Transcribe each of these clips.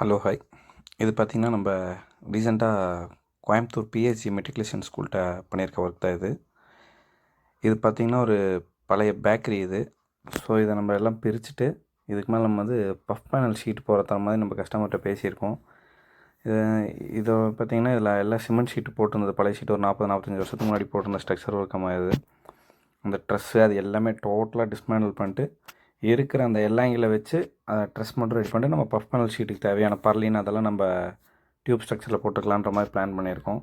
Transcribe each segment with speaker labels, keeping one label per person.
Speaker 1: Hello hi இது பார்த்திங்கன்னா நம்ம ரீசெண்டாக கோயம்புத்தூர் பிஹெசி மெட்ரிகுலேஷன் ஸ்கூல்கிட்ட பண்ணியிருக்க ஒர்க் தான் இது. இது பார்த்திங்கன்னா ஒரு பழைய பேக்கரி இது. ஸோ இதை நம்ம எல்லாம் பிரிச்சுட்டு இதுக்கு மேலே நம்ம வந்து பஃப் பேனல் ஷீட் போகிற மாதிரி நம்ம கஸ்டமர்கிட்ட பேசியிருக்கோம். இது இதை பார்த்திங்கன்னா இதில் எல்லாம் சிமெண்ட் ஷீட்டு போட்டிருந்தது. பழைய ஷீட் ஒரு நாற்பது நாற்பத்தஞ்சு வருஷத்துக்கு முன்னாடி போட்டிருந்த ஸ்ட்ரக்சர் ஒர்க்கமாக இது அந்த ட்ரெஸ்ஸு அது எல்லாமே டோட்டலாக டிஸ்மேண்டில் பண்ணிட்டு இருக்கிற அந்த எல்லாங்கில வச்சு அதை ட்ரெஸ் மட்டும் ரெடி பண்ணிட்டு நம்ம பஃப் பேனல் ஷீட்டுக்கு தேவையான பர்லின் அதெல்லாம் நம்ம டியூப் ஸ்ட்ரக்சரில் போட்டுக்கலான்ற மாதிரி பிளான் பண்ணியிருக்கோம்.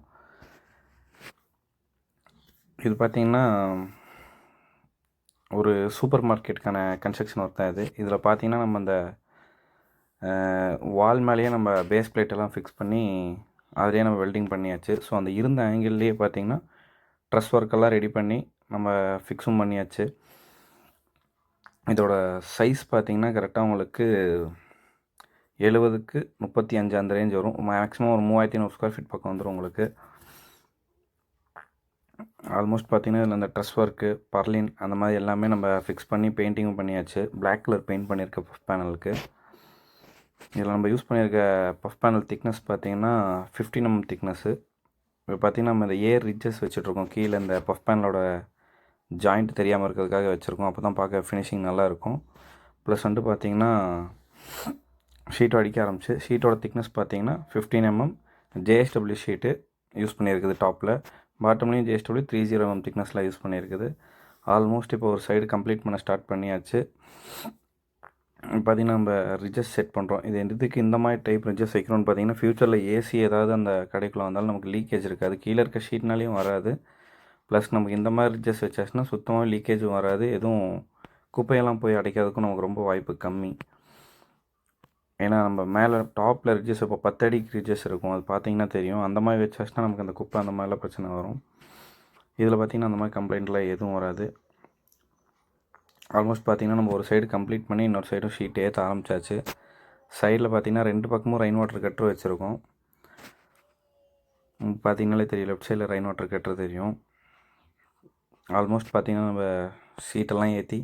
Speaker 1: இது பார்த்திங்கன்னா ஒரு சூப்பர் மார்க்கெட்டுக்கான கன்ஸ்ட்ரக்ஷன் ஒர்க் தான் இது. இதில் பார்த்திங்கன்னா நம்ம அந்த வால் மேலேயே நம்ம பேஸ் பிளேட்டெல்லாம் ஃபிக்ஸ் பண்ணி அதிலே நம்ம வெல்டிங் பண்ணியாச்சு. ஸோ அந்த இருந்த ஆங்கிள்லேயே பார்த்திங்கன்னா ட்ரெஸ் ஒர்க்கெல்லாம் ரெடி பண்ணி நம்ம ஃபிக்ஸும் பண்ணியாச்சு. இதோட சைஸ் பார்த்திங்கன்னா கரெக்டாக உங்களுக்கு எழுபதுக்கு முப்பத்தி அஞ்சு அந்த ரேஞ்ச் வரும். மேக்ஸிமம் ஒரு மூவாயிரத்தி ஐநூறு ஸ்கொயர் ஃபீட் பக்கம் வந்துடும் உங்களுக்கு. ஆல்மோஸ்ட் பார்த்திங்கன்னா இதில் அந்த ட்ரெஸ் ஒர்க்கு பர்லின் அந்த மாதிரி எல்லாமே நம்ம ஃபிக்ஸ் பண்ணி பெயிண்டிங்கும் பண்ணியாச்சு. பிளாக் கலர் பெயிண்ட் பண்ணியிருக்க பஃப் பேனலுக்கு இதில் நம்ம யூஸ் பண்ணியிருக்க பஃப் பேனல் திக்னஸ் பார்த்திங்கன்னா ஃபிஃப்டின் எம் mm திக்னஸ்ஸு இப்போ பார்த்திங்கன்னா நம்ம இந்த ஏர் ரிட்ஜஸ் வச்சுட்ருக்கோம் கீழே இந்த பஃப் பேனலோட ஜாயிண்ட் தெரியாமல் இருக்கிறதுக்காக வச்சுருக்கோம். அப்போ தான் பார்க்க ஃபினிஷிங் நல்லாயிருக்கும். ப்ளஸ் வந்துட்டு பார்த்திங்கன்னா ஷீட்டை அடிக்க ஆரம்பிச்சு ஷீட்டோட திக்னஸ் பார்த்திங்கன்னா fifteen MM JSW sheet use பண்ணியிருக்குது டாப்பில் பாட்டம்லேயும் ஜேஎஸ்டபிள்யூ த்ரீ ஜீரோ எம்எம் திக்னஸில் யூஸ் பண்ணியிருக்குது. ஆல்மோஸ்ட் இப்போ ஒரு சைடு கம்ப்ளீட் பண்ண ஸ்டார்ட் பண்ணியாச்சு. பார்த்திங்கன்னா நம்ம ரிஜஸ் செட் பண்ணுறோம் இது எதுக்கு இந்த மாதிரி டைப் ரிஜஸ் வைக்கணும்னு பார்த்திங்கன்னா ஃப்யூச்சரில் ஏசி ஏதாவது அந்த கடைக்குள்ளே வந்தாலும் நமக்கு லீக்கேஜ் இருக்காது. கீழே இருக்க ஷீட்னாலையும் வராது. ப்ளஸ் நமக்கு இந்த மாதிரி ரிட்ஜஸ் வச்சாச்சுன்னா சுத்தமாக லீக்கேஜும் வராது. எதுவும் குப்பையெல்லாம் போய் அடைக்கிறதுக்கும் நமக்கு ரொம்ப வாய்ப்பு கம்மி. ஏன்னா நம்ம மேலே டாப்பில் ரிட்ஜஸ் இப்போ பத்தடி ரிட்ஜஸ் இருக்கும். அது பார்த்தீங்கன்னா தெரியும். அந்த மாதிரி வச்சாச்சுன்னா நமக்கு அந்த குப்பை அந்த மாதிரிலாம் பிரச்சனை வரும். இதில் பார்த்திங்கன்னா அந்த மாதிரி கம்ப்ளைண்ட்லாம் எதுவும் வராது. ஆல்மோஸ்ட் பார்த்திங்கன்னா நம்ம ஒரு சைடு கம்ப்ளீட் பண்ணி இன்னொரு சைடும் ஷீட் ஏற்ற ஆரம்பிச்சாச்சு. சைடில் பார்த்திங்கன்னா ரெண்டு பக்கமும் ரெயின் வாட்டர் கட்ரு வச்சுருக்கோம். பார்த்திங்கனாலே தெரியும் லெஃப்ட் சைடில் ரெயின் வாட்டர் கட்ரு தெரியும். ஆல்மோஸ்ட் பார்த்திங்கன்னா நம்ம சீட்டெல்லாம் ஏற்றி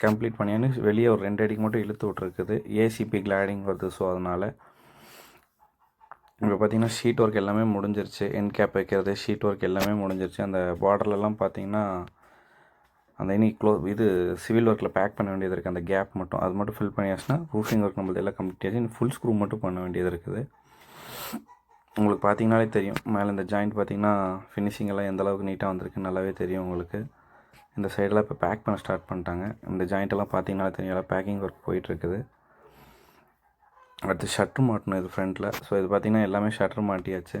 Speaker 1: கம்ப்ளீட் பண்ணியான்னு வெளியே ஒரு ரெண்டு அடிக்கு மட்டும் இழுத்து விட்ருக்குது ஏசிபி கிளாடிங் வருது. ஸோ அதனால் இப்போ பார்த்திங்கன்னா ஷீட் ஒர்க் எல்லாமே முடிஞ்சிருச்சு. என் கேப் வைக்கிறது ஷீட் ஒர்க் எல்லாமே முடிஞ்சிருச்சு. அந்த பார்டர்லலாம் பார்த்திங்கன்னா அந்த இனி க்ளோ இது சிவில் ஒர்க்கில் பேக் பண்ண வேண்டியது இருக்குது அந்த கேப் மட்டும். அது மட்டும் ஃபில் பண்ணியாச்சுன்னா ரூஃபிங் ஒர்க் நம்மளது எல்லாம் கம்ப்ளீட் ஆச்சு. ஃபுல் ஸ்க்ரூ மட்டும் பண்ண வேண்டியது இருக்குது. உங்களுக்கு பார்த்தீங்கனாலே தெரியும். மேலே இந்த ஜாயிண்ட் பார்த்தீங்கன்னா ஃபினிஷிங் எல்லாம் எந்த அளவுக்கு நீட்டாக வந்திருக்கு நல்லாவே தெரியும் உங்களுக்கு. இந்த சைடெலாம் இப்போ பேக் பண்ண ஸ்டார்ட் பண்ணிட்டாங்க. இந்த ஜாயிண்ட்டெல்லாம் பார்த்தீங்கனாலே தெரியும். எல்லாம் பேக்கிங் ஒர்க் போயிட்டுருக்குது. அடுத்து ஷட்ரு மாட்டணும் இது ஃப்ரண்ட்டில் ஸோ இது பார்த்திங்கன்னா எல்லாமே ஷட்ரு மாட்டியாச்சு.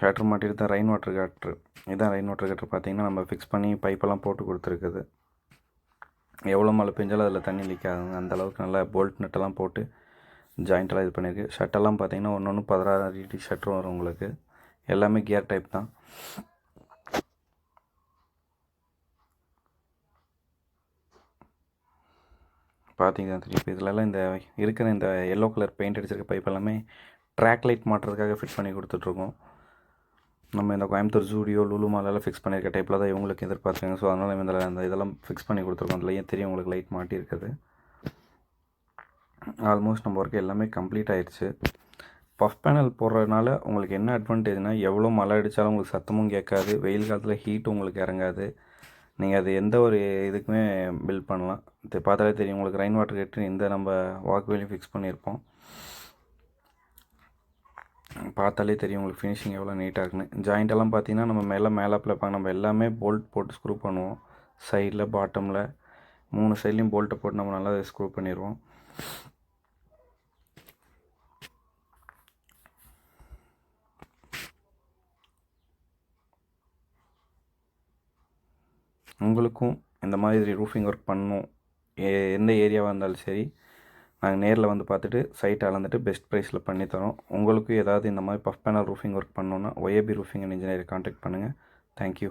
Speaker 1: ஷட்ரு மாட்டிட்டு தான் ரெயின் வாட்டர் கட்ரு இதுதான் ரெயின் வாட்டர் கட்ரு பார்த்திங்கன்னா நம்ம ஃபிக்ஸ் பண்ணி பைப்பெல்லாம் போட்டு கொடுத்துருக்குது. எவ்வளோ மழை பெஞ்சாலும் அதில் தண்ணி லீக் ஆகுங்க அந்தளவுக்கு நல்லா போல்ட் நட்டெல்லாம் போட்டு ஜாயிண்ட்டெல்லாம் இது பண்ணியிருக்கு. ஷர்ட்டெல்லாம் பார்த்தீங்கன்னா ஒன்று ஒன்று பதினாறு அடி ஷர்ட்டும் வரும் உங்களுக்கு. எல்லாமே கியர் டைப் தான். பார்த்தீங்கன்னா தெரியும் இதிலலாம் இந்த இருக்கிற இந்த எல்லோ கலர் பெயிண்ட் அடிச்சிருக்க பைப் எல்லாமே ட்ராக் லைட் மாட்டுறதுக்காக ஃபிட் பண்ணி கொடுத்துட்ருக்கோம். நம்ம இந்த கோயம்புத்தூர் ஜூடியோ லுலு மாலெல்லாம் ஃபிக்ஸ் பண்ணியிருக்க டைப்பில் தான் இவங்களுக்கு எதிர்பார்த்துருக்காங்க ஸோ அதனால் இந்த இந்த இதெல்லாம் ஃபிக்ஸ் பண்ணி கொடுத்துருக்கோம். அதில் ஏன் தெரியும் உங்களுக்கு லைட் மாட்டியிருக்குது ஆல்மோஸ்ட் நம்ம ஒர்க் எல்லாமே கம்ப்ளீட் ஆயிடுச்சு. பஃப் பேனல் போடுறதுனால உங்களுக்கு என்ன அட்வான்டேஜ்னால் எவ்வளோ மழை அடித்தாலும் உங்களுக்கு சத்தமும் கேட்காது. வெயில் காலத்தில் ஹீட் உங்களுக்கு இறங்காது. நீங்கள் அது எந்த ஒரு இதுக்குமே பில்ட் பண்ணலாம். இது பார்த்தாலே தெரியும். உங்களுக்கு ரெயின் வாட்டர் கேட்டு இந்த நம்ம வாக்வேலையும் ஃபிக்ஸ் பண்ணியிருப்போம். பார்த்தாலே தெரியும் உங்களுக்கு ஃபினிஷிங் எவ்வளோ நீட்டாக இருக்குன்னு. ஜாயிண்டெல்லாம் பார்த்தீங்கன்னா நம்ம மேலே மேலாப்பில் வைப்பாங்க நம்ம எல்லாமே போல்ட் போட்டு ஸ்க்ரூ பண்ணுவோம். சைடில் பாட்டமில் மூணு சைட்லேயும் போல்ட்டை போட்டு நம்ம நல்லா ஸ்க்ரூ பண்ணிடுவோம் உங்களுக்கும் இந்த மாதிரி ரூஃபிங் ஒர்க் பண்ணணும் எந்த ஏரியாவாக இருந்தாலும் சரி நாங்கள் நேரில் வந்து பார்த்துட்டு சைட் அளந்துட்டு பெஸ்ட் ப்ரைஸில் பண்ணித்தரோம் உங்களுக்கும் ஏதாவது இந்த மாதிரி பஃப் பேனல் ரூஃபிங் ஒர்க் பண்ணணுன்னா ஒயபி ரூஃபிங் அண்ட் இன்ஜினியரை காண்டாக்ட் பண்ணுங்கள் தேங்க்யூ